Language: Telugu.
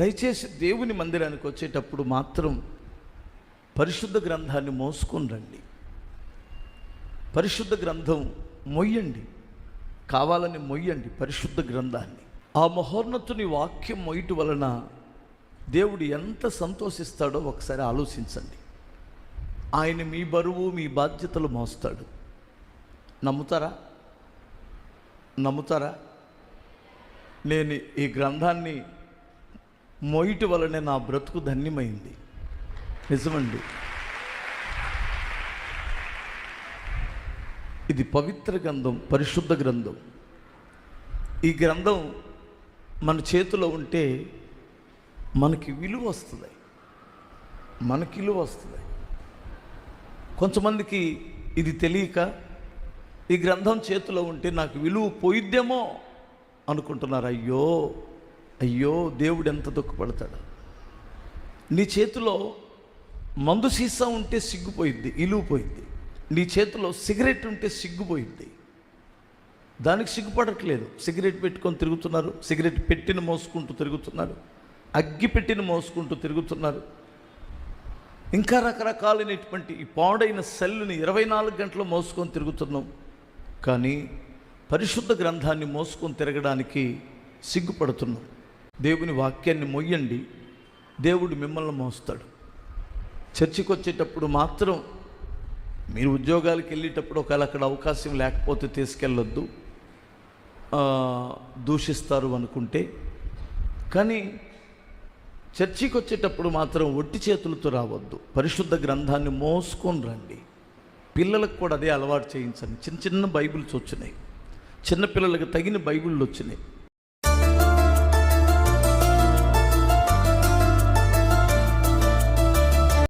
దయచేసి దేవుని మందిరానికి వచ్చేటప్పుడు మాత్రం పరిశుద్ధ గ్రంథాన్ని మోసుకొని రండి. పరిశుద్ధ గ్రంథం మొయ్యండి. కావాలని మొయ్యండి పరిశుద్ధ గ్రంథాన్ని. ఆ మహోన్నతుని వాక్యం మొయ్యటి వలన దేవుడు ఎంత సంతోషిస్తాడో ఒకసారి ఆలోచించండి. ఆయన మీ బరువు మీ బాధ్యతలు మోస్తాడు. నమ్ముతారా? నమ్ముతారా? నేను ఈ గ్రంథాన్ని మొయిటి వలనే నా బ్రతుకు ధన్యమైంది. నిజమండి. ఇది పవిత్ర గ్రంథం పరిశుద్ధ గ్రంథం. ఈ గ్రంథం మన చేతిలో ఉంటే మనకి విలువ వస్తుంది. మనకి విలువ వస్తుంది. కొంతమందికి ఇది తెలియక ఈ గ్రంథం చేతిలో ఉంటే నాకు విలువ పోయిద్దేమో అనుకుంటున్నారు అయ్యో అయ్యో దేవుడు ఎంత దుఃఖపడతాడు? నీ చేతిలో మందు సీసా ఉంటే సిగ్గుపోయిద్ది ఇలువపోయిద్ది నీ చేతిలో సిగరెట్ ఉంటే సిగ్గుపోయిద్ది దానికి సిగ్గుపడట్లేదు. సిగరెట్ పెట్టుకొని తిరుగుతున్నారు సిగరెట్ పెట్టిన మోసుకుంటూ తిరుగుతున్నారు అగ్గి పెట్టిన మోసుకుంటూ తిరుగుతున్నారు. ఇంకా రకరకాలైనటువంటి ఈ పాడైన సెల్లుని ఇరవై నాలుగు గంటలు మోసుకొని తిరుగుతున్నాం. కానీ పరిశుద్ధ గ్రంథాన్ని మోసుకొని తిరగడానికి సిగ్గుపడుతున్నాం. దేవుని వాక్యాన్ని మొయ్యండి. దేవుడు మిమ్మల్ని మోస్తాడు. చర్చికి వచ్చేటప్పుడు మాత్రం మీరు ఉద్యోగాలకు వెళ్ళేటప్పుడు ఒకవేళ అక్కడ అవకాశం లేకపోతే తీసుకెళ్ళొద్దు. దూషిస్తారు అనుకుంటే. కానీ చర్చికి వచ్చేటప్పుడు మాత్రం ఒట్టి చేతులతో రావద్దు. పరిశుద్ధ గ్రంథాన్ని మోసుకొని రండి. పిల్లలకు కూడా అదే అలవాటు చేయించండి. చిన్న చిన్న బైబిల్స్ వచ్చినాయి. చిన్నపిల్లలకు తగిన బైబిళ్ళు వచ్చినాయి.